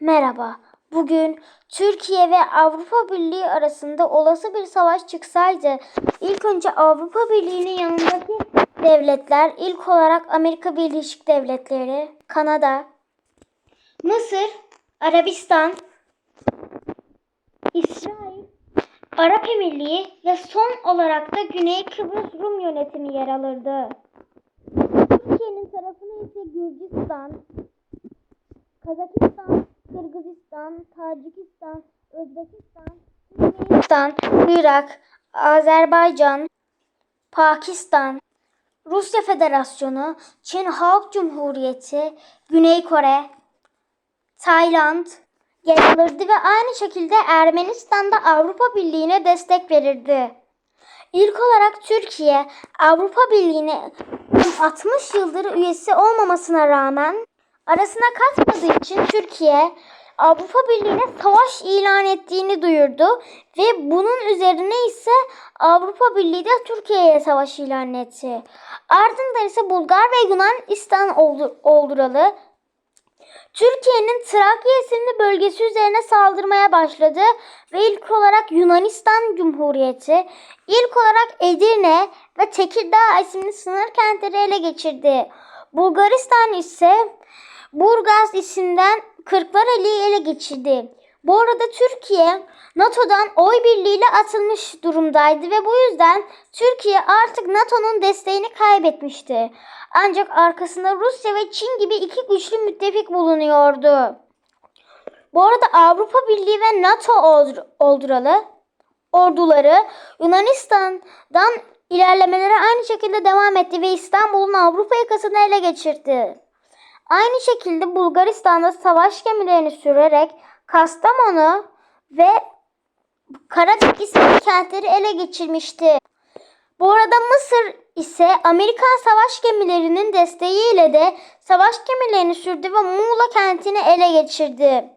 Merhaba. Bugün Türkiye ve Avrupa Birliği arasında olası bir savaş çıksaydı ilk önce Avrupa Birliği'nin yanındaki devletler ilk olarak Amerika Birleşik Devletleri, Kanada, Mısır, Arabistan, İsrail, Arap Emirliği ve son olarak da Güney Kıbrıs Rum yönetimi yer alırdı. Türkiye'nin tarafına ise Gürcistan, Kazakistan, Kırgızistan, Tacikistan, Özbekistan, Türkmenistan, Irak, Azerbaycan, Pakistan, Rusya Federasyonu, Çin Halk Cumhuriyeti, Güney Kore, Tayland yer alırdı ve aynı şekilde Ermenistan da Avrupa Birliği'ne destek verirdi. İlk olarak Türkiye Avrupa Birliği'ne 60 yıldır üyesi olmamasına rağmen arasına katmadığı için Türkiye Avrupa Birliği'ne savaş ilan ettiğini duyurdu ve bunun üzerine ise Avrupa Birliği de Türkiye'ye savaş ilan etti. Ardından ise Bulgar ve Yunanistan oldu- olduralı Türkiye'nin Trakya isimli bölgesi üzerine saldırmaya başladı ve ilk olarak Yunanistan Cumhuriyeti, ilk olarak Edirne ve Tekirdağ isimli sınır kentleri ele geçirdi. Bulgaristan ise Burgaz isimden Kırklareli'yi ele geçirdi. Bu arada Türkiye NATO'dan oy birliğiyle atılmış durumdaydı ve bu yüzden Türkiye artık NATO'nun desteğini kaybetmişti. Ancak arkasında Rusya ve Çin gibi iki güçlü müttefik bulunuyordu. Bu arada Avrupa Birliği ve NATO oldur- olduralı orduları Yunanistan'dan ilerlemelere aynı şekilde devam etti ve İstanbul'un Avrupa yakasını ele geçirdi. Aynı şekilde Bulgaristan'da savaş gemilerini sürerek Kastamonu ve isimli kentleri ele geçirmişti. Bu arada Mısır ise Amerikan savaş gemilerinin desteğiyle de savaş gemilerini sürdü ve Muğla kentini ele geçirdi.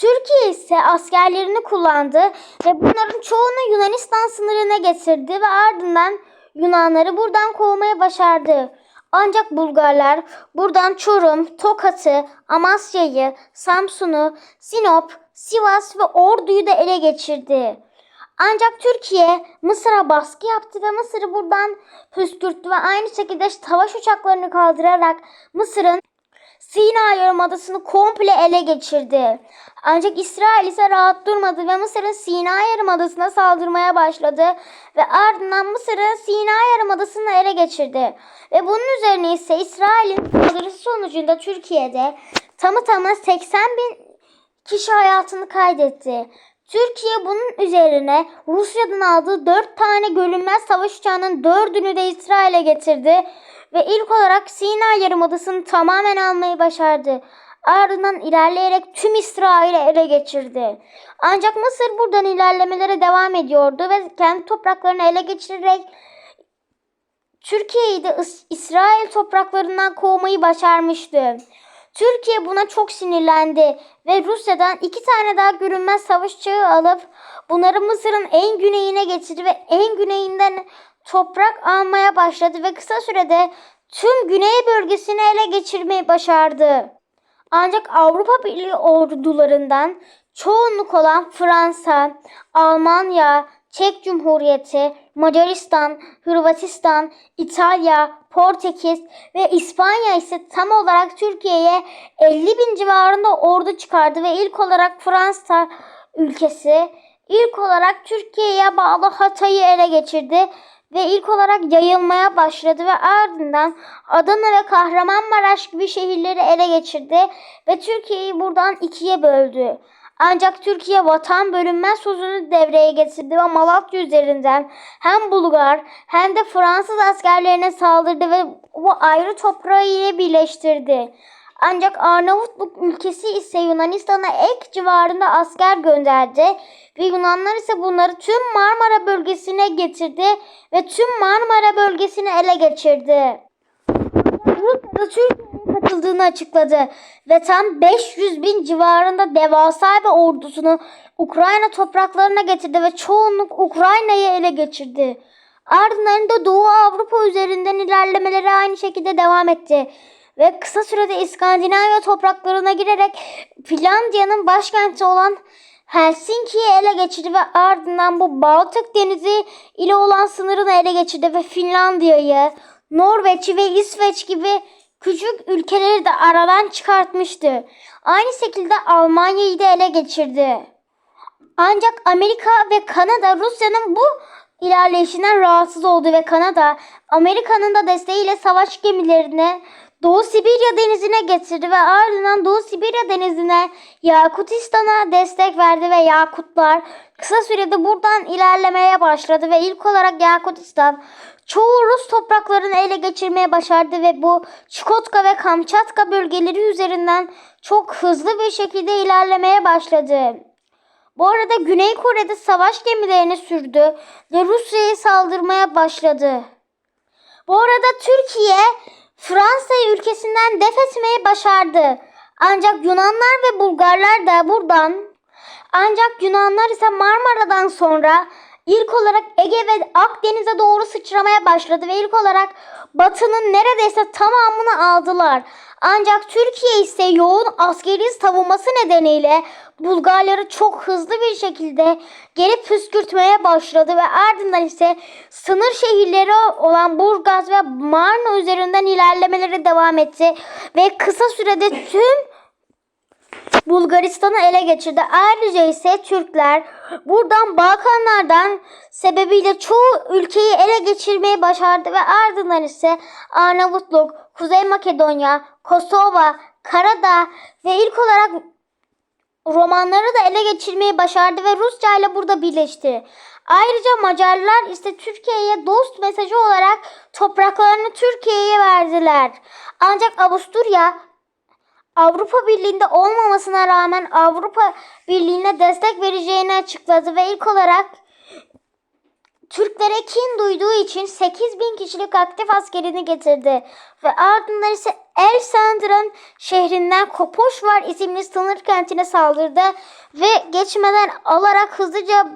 Türkiye ise askerlerini kullandı ve bunların çoğunu Yunanistan sınırına getirdi ve ardından Yunanları buradan kovmaya başardı. Ancak Bulgarlar buradan Çorum, Tokat'ı, Amasya'yı, Samsun'u, Sinop, Sivas ve Ordu'yu da ele geçirdi. Ancak Türkiye Mısır'a baskı yaptı ve Mısır'ı buradan püskürttü ve aynı şekilde savaş uçaklarını kaldırarak Mısır'ın Sina Yarımadası'nı komple ele geçirdi. Ancak İsrail ise rahat durmadı ve Mısır'ın Sina Yarımadası'na saldırmaya başladı ve ardından Mısır'ın Sina Yarımadası'nı ele geçirdi. Ve bunun üzerine ise İsrail'in saldırısı sonucunda Türkiye'de tamı tamına 80 bin kişi hayatını kaydetti. Türkiye bunun üzerine Rusya'dan aldığı 4 tane görünmez savaş uçağının 4'ünü de İsrail'e getirdi ve ilk olarak Sina Yarımadası'nı tamamen almayı başardı. Ardından ilerleyerek tüm İsrail'i ele geçirdi. Ancak Mısır buradan ilerlemelere devam ediyordu ve kendi topraklarını ele geçirerek Türkiye'yi de İs- İsrail topraklarından kovmayı başarmıştı. Türkiye buna çok sinirlendi ve Rusya'dan iki tane daha görünmez savaş alıp bunları Mısır'ın en güneyine getirdi ve en güneyinden toprak almaya başladı ve kısa sürede tüm güney bölgesini ele geçirmeyi başardı. Ancak Avrupa Birliği ordularından çoğunluk olan Fransa, Almanya, Çek Cumhuriyeti, Macaristan, Hırvatistan, İtalya, Portekiz ve İspanya ise tam olarak Türkiye'ye 50 bin civarında ordu çıkardı ve ilk olarak Fransa ülkesi ilk olarak Türkiye'ye bağlı Hatay'ı ele geçirdi ve ilk olarak yayılmaya başladı ve ardından Adana ve Kahramanmaraş gibi şehirleri ele geçirdi ve Türkiye'yi buradan ikiye böldü. Ancak Türkiye vatan bölünmez sözünü devreye getirdi ve Malatya üzerinden hem Bulgar hem de Fransız askerlerine saldırdı ve bu ayrı toprağı ile birleştirdi. Ancak Arnavutluk ülkesi ise Yunanistan'a ek civarında asker gönderdi ve Yunanlar ise bunları tüm Marmara bölgesine getirdi ve tüm Marmara bölgesini ele geçirdi. Rusya da Türkiye'ye katıldığını açıkladı ve tam 500 bin civarında devasa bir ordusunu Ukrayna topraklarına getirdi ve çoğunluk Ukrayna'yı ele geçirdi. Ardından da Doğu Avrupa üzerinden ilerlemeleri aynı şekilde devam etti. Ve kısa sürede İskandinavya topraklarına girerek Finlandiya'nın başkenti olan Helsinki'yi ele geçirdi ve ardından bu Baltık Denizi ile olan sınırını ele geçirdi ve Finlandiya'yı, Norveç ve İsveç gibi küçük ülkeleri de aradan çıkartmıştı. Aynı şekilde Almanya'yı da ele geçirdi. Ancak Amerika ve Kanada Rusya'nın bu ilerleyişinden rahatsız oldu ve Kanada Amerika'nın da desteğiyle savaş gemilerini Doğu Sibirya denizine getirdi ve ardından Doğu Sibirya denizine Yakutistan'a destek verdi ve Yakutlar kısa sürede buradan ilerlemeye başladı ve ilk olarak Yakutistan çoğu Rus topraklarını ele geçirmeye başardı ve bu Çukotka ve Kamçatka bölgeleri üzerinden çok hızlı bir şekilde ilerlemeye başladı. Bu arada Güney Kore'de savaş gemilerini sürdü ve Rusya'ya saldırmaya başladı. Bu arada Türkiye Fransa'yı ülkesinden def etmeyi başardı. Ancak Yunanlar ve Bulgarlar da buradan ancak Yunanlar ise Marmara'dan sonra ilk olarak Ege ve Akdeniz'e doğru sıçramaya başladı ve ilk olarak Batı'nın neredeyse tamamını aldılar. Ancak Türkiye ise yoğun askeri savunması nedeniyle Bulgarları çok hızlı bir şekilde geri püskürtmeye başladı ve ardından ise sınır şehirleri olan Burgaz ve Marna üzerinden ilerlemeleri devam etti ve kısa sürede tüm Bulgaristan'ı ele geçirdi. Ayrıca ise Türkler buradan Balkanlardan sebebiyle çoğu ülkeyi ele geçirmeyi başardı ve ardından ise Arnavutluk, Kuzey Makedonya, Kosova, Karadağ ve ilk olarak Romanları da ele geçirmeyi başardı ve Rusya ile burada birleşti. Ayrıca Macarlar ise Türkiye'ye dost mesajı olarak topraklarını Türkiye'ye verdiler. Ancak Avusturya Avrupa Birliği'nde olmamasına rağmen Avrupa Birliği'ne destek vereceğini açıkladı ve ilk olarak Türklere kin duyduğu için 8 bin kişilik aktif askerini getirdi. Ve ardından ise El Sandran şehrinden Kopoşvar isimli sınır kentine saldırdı. Ve geçmeden alarak hızlıca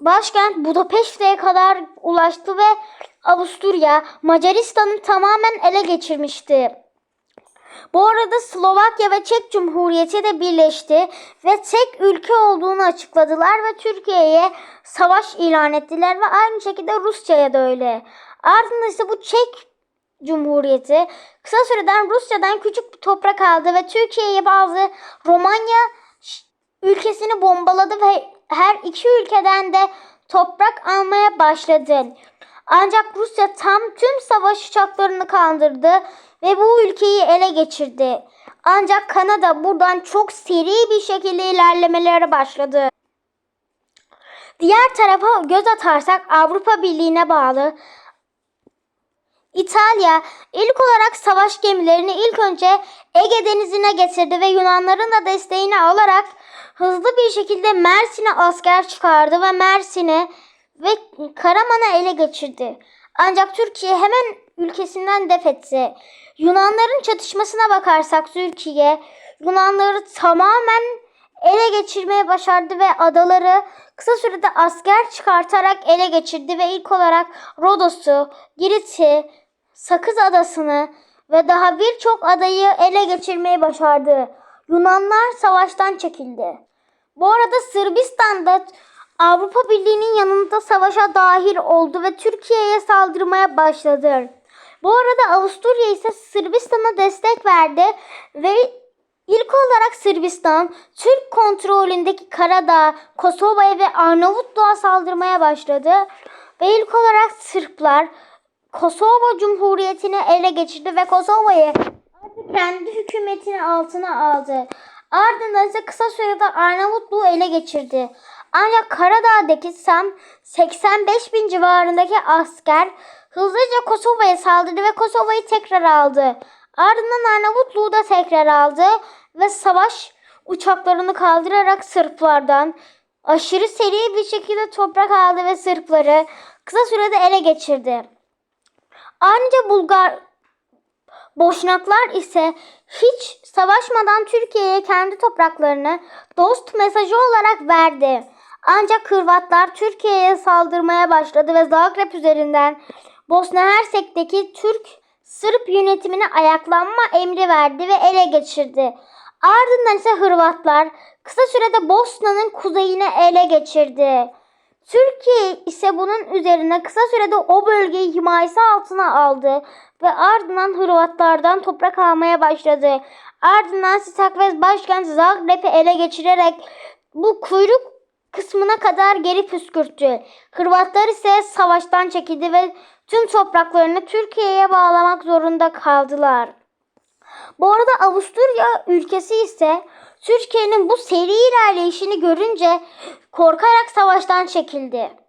başkent Budapeşte'ye kadar ulaştı ve Avusturya Macaristan'ı tamamen ele geçirmişti. Bu arada Slovakya ve Çek Cumhuriyeti de birleşti ve tek ülke olduğunu açıkladılar ve Türkiye'ye savaş ilan ettiler ve aynı şekilde Rusya'ya da öyle. Ardından ise bu Çek Cumhuriyeti kısa süreden Rusya'dan küçük bir toprak aldı ve Türkiye'ye bazı Romanya ülkesini bombaladı ve her iki ülkeden de toprak almaya başladı. Ancak Rusya tam tüm savaş uçaklarını kandırdı ve bu ülkeyi ele geçirdi. Ancak Kanada buradan çok seri bir şekilde ilerlemelere başladı. Diğer tarafa göz atarsak Avrupa Birliği'ne bağlı İtalya ilk olarak savaş gemilerini ilk önce Ege Denizi'ne getirdi ve Yunanların da desteğini alarak hızlı bir şekilde Mersin'e asker çıkardı ve Mersin'i ve Karaman'ı ele geçirdi. Ancak Türkiye hemen ülkesinden def etti. Yunanların çatışmasına bakarsak Türkiye Yunanları tamamen ele geçirmeye başardı ve adaları kısa sürede asker çıkartarak ele geçirdi ve ilk olarak Rodos'u, Girit'i, Sakız Adası'nı ve daha birçok adayı ele geçirmeyi başardı. Yunanlar savaştan çekildi. Bu arada Sırbistan'da Avrupa Birliği'nin yanında savaşa dahil oldu ve Türkiye'ye saldırmaya başladı. Bu arada Avusturya ise Sırbistan'a destek verdi ve ilk olarak Sırbistan Türk kontrolündeki Karadağ, Kosova'ya ve Arnavutluğa saldırmaya başladı. Ve ilk olarak Sırplar Kosova Cumhuriyeti'ni ele geçirdi ve Kosova'yı kendi hükümetinin altına aldı. Ardından ise kısa sürede Arnavutluğu ele geçirdi. Ancak Karadağ'daki Sam 85 bin civarındaki asker hızlıca Kosova'ya saldırdı ve Kosova'yı tekrar aldı. Ardından Arnavutluğu da tekrar aldı ve savaş uçaklarını kaldırarak Sırplardan aşırı seri bir şekilde toprak aldı ve Sırpları kısa sürede ele geçirdi. Ayrıca Bulgar Boşnaklar ise hiç savaşmadan Türkiye'ye kendi topraklarını dost mesajı olarak verdi. Ancak Hırvatlar Türkiye'ye saldırmaya başladı ve Zagreb üzerinden Bosna Hersek'teki Türk Sırp yönetimine ayaklanma emri verdi ve ele geçirdi. Ardından ise Hırvatlar kısa sürede Bosna'nın kuzeyini ele geçirdi. Türkiye ise bunun üzerine kısa sürede o bölgeyi himayesi altına aldı ve ardından Hırvatlardan toprak almaya başladı. Ardından Sitakves başkent Zagreb'i ele geçirerek bu kuyruk kısmına kadar geri püskürttü. Hırvatlar ise savaştan çekildi ve tüm topraklarını Türkiye'ye bağlamak zorunda kaldılar. Bu arada Avusturya ülkesi ise Türkiye'nin bu seri ilerleyişini görünce korkarak savaştan çekildi.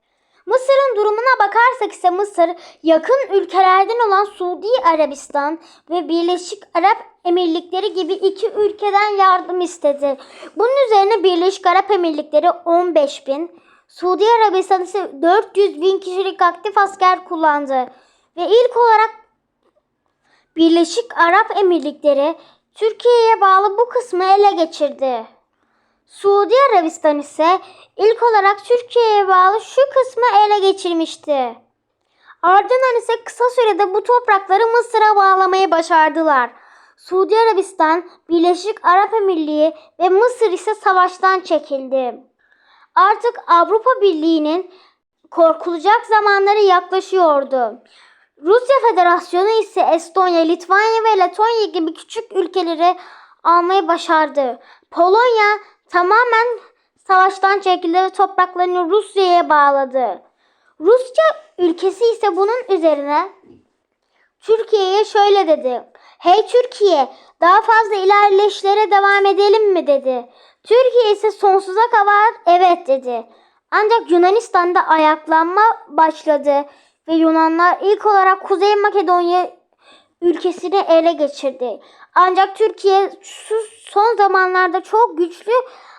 Mısır'ın durumuna bakarsak ise Mısır yakın ülkelerden olan Suudi Arabistan ve Birleşik Arap Emirlikleri gibi iki ülkeden yardım istedi. Bunun üzerine Birleşik Arap Emirlikleri 15 bin, Suudi Arabistan ise 400 bin kişilik aktif asker kullandı. Ve ilk olarak Birleşik Arap Emirlikleri Türkiye'ye bağlı bu kısmı ele geçirdi. Suudi Arabistan ise ilk olarak Türkiye'ye bağlı şu kısmı ele geçirmişti. Ardından ise kısa sürede bu toprakları Mısır'a bağlamayı başardılar. Suudi Arabistan, Birleşik Arap Emirliği ve Mısır ise savaştan çekildi. Artık Avrupa Birliği'nin korkulacak zamanları yaklaşıyordu. Rusya Federasyonu ise Estonya, Litvanya ve Letonya gibi küçük ülkeleri almayı başardı. Polonya tamamen savaştan çekildi ve topraklarını Rusya'ya bağladı. Rusya ülkesi ise bunun üzerine Türkiye'ye şöyle dedi. Hey Türkiye daha fazla ilerleyişlere devam edelim mi dedi. Türkiye ise sonsuza kadar evet dedi. Ancak Yunanistan'da ayaklanma başladı ve Yunanlar ilk olarak Kuzey Makedonya ülkesini ele geçirdi. Ancak Türkiye son zamanlarda çok güçlü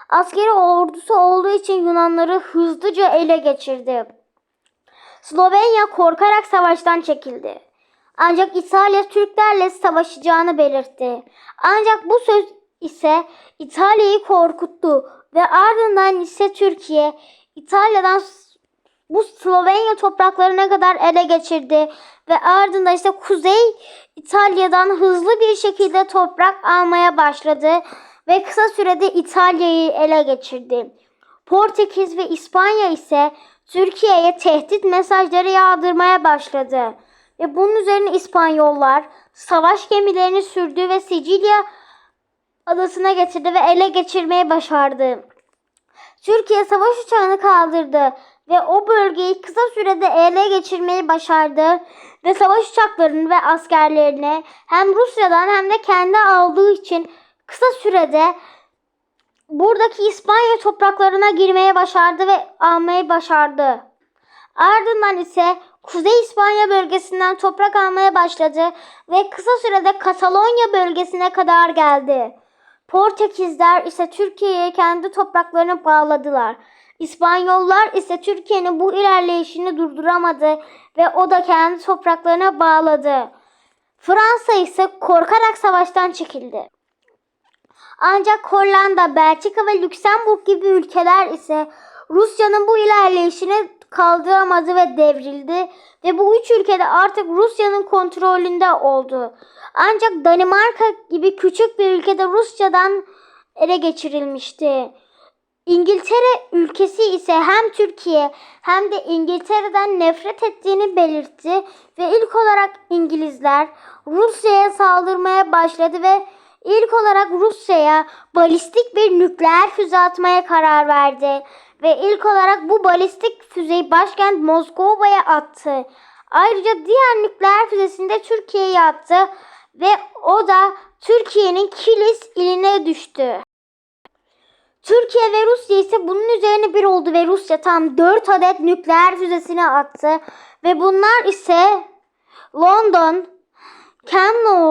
askeri ordusu olduğu için Yunanları hızlıca ele geçirdi. Slovenya korkarak savaştan çekildi. Ancak İtalya Türklerle savaşacağını belirtti. Ancak bu söz ise İtalya'yı korkuttu ve ardından ise Türkiye İtalya'dan bu Slovenya topraklarına kadar ele geçirdi ve ardından ise Kuzey İtalya'dan hızlı bir şekilde toprak almaya başladı ve kısa sürede İtalya'yı ele geçirdi. Portekiz ve İspanya ise Türkiye'ye tehdit mesajları yağdırmaya başladı. Ve bunun üzerine İspanyollar savaş gemilerini sürdü ve Sicilya adasına getirdi ve ele geçirmeyi başardı. Türkiye savaş uçağını kaldırdı ve o bölgeyi kısa sürede ele geçirmeyi başardı ve savaş uçaklarını ve askerlerini hem Rusya'dan hem de kendi aldığı için kısa sürede buradaki İspanya topraklarına girmeye başardı ve almayı başardı. Ardından ise Kuzey İspanya bölgesinden toprak almaya başladı ve kısa sürede Katalonya bölgesine kadar geldi. Portekizler ise Türkiye'ye kendi topraklarını bağladılar. İspanyollar ise Türkiye'nin bu ilerleyişini durduramadı ve o da kendi topraklarına bağladı. Fransa ise korkarak savaştan çekildi. Ancak Hollanda, Belçika ve Lüksemburg gibi ülkeler ise Rusya'nın bu ilerleyişini kaldıramadı ve devrildi ve bu üç ülkede artık Rusya'nın kontrolünde oldu. Ancak Danimarka gibi küçük bir ülkede Rusya'dan ele geçirilmişti. İngiltere ülkesi ise hem Türkiye hem de İngiltere'den nefret ettiğini belirtti ve ilk olarak İngilizler Rusya'ya saldırmaya başladı ve ilk olarak Rusya'ya balistik bir nükleer füze atmaya karar verdi ve ilk olarak bu balistik füzeyi başkent Moskova'ya attı. Ayrıca diğer nükleer füzesini de Türkiye'ye attı ve o da Türkiye'nin Kilis iline düştü. Türkiye ve Rusya ise bunun üzerine bir oldu ve Rusya tam 4 adet nükleer füzesini attı. Ve bunlar ise London, Canmore,